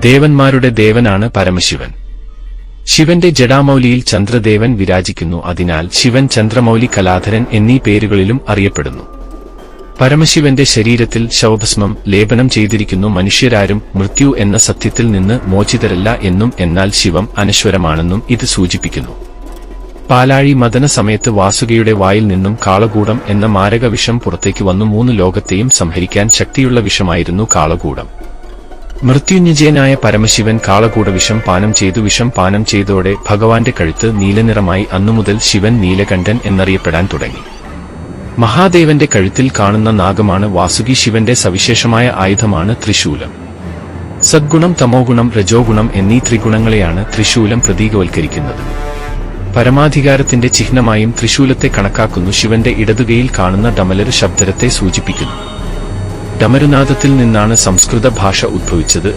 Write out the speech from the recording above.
ദേവന്മാരുടെ ദേവനാണ് പരമശിവൻ. ശിവന്റെ ജടാമൗലിയിൽ ചന്ദ്രദേവൻ വിരാജിക്കുന്നു. അതിനാൽ ശിവൻ ചന്ദ്രമൗലി കലാധരൻ എന്നീ പേരുകളിലും അറിയപ്പെടുന്നു. പരമശിവന്റെ ശരീരത്തിൽ ശവഭസ്മം ലേപനം ചെയ്തിരിക്കുന്നു. മനുഷ്യരാരും മൃത്യു എന്ന സത്യത്തിൽ നിന്ന് മോചിതരല്ല എന്നും എന്നാൽ ശിവം അനശ്വരമാണെന്നും ഇത് സൂചിപ്പിക്കുന്നു. പാലാഴി മദന സമയത്ത് വാസുകയുടെ വായിൽ നിന്നും കാളകൂടം എന്ന മാരക വിഷം പുറത്തേക്ക് വന്നു. മൂന്ന് ലോകത്തെയും സംഹരിക്കാൻ ശക്തിയുള്ള വിഷമായിരുന്നു കാളകൂടം. മൃത്യുഞ്ജയനായ പരമശിവൻ കാളകൂട വിഷം പാനം ചെയ്തു. വിഷം പാനം ചെയ്തോടെ ഭഗവാന്റെ കഴുത്ത് നീലനിറമായി അന്നുമുതൽ ശിവൻ നീലകണ്ഠൻ എന്നറിയപ്പെടാൻ തുടങ്ങി. മഹാദേവന്റെ കഴുത്തിൽ കാണുന്ന നാഗമാണ് വാസുകി. ശിവന്റെ സവിശേഷമായ ആയുധമാണ് ത്രിശൂലം. സദ്ഗുണം തമോഗുണം രജോഗുണം എന്നീ ത്രിഗുണങ്ങളെയാണ് ത്രിശൂലം പ്രതീകവൽക്കരിക്കുന്നത്. പരമാധികാരത്തിന്റെ ചിഹ്നമായും ത്രിശൂലത്തെ കണക്കാക്കുന്നു. ശിവന്റെ ഇടതുകയിൽ കാണുന്ന ഡമലര് ശബ്ദരത്തെ സൂചിപ്പിക്കുന്നു. ഡമരുനാദത്തിൽ നിന്നാണ് സംസ്കൃത ഭാഷ ഉദ്ഭവിച്ചത്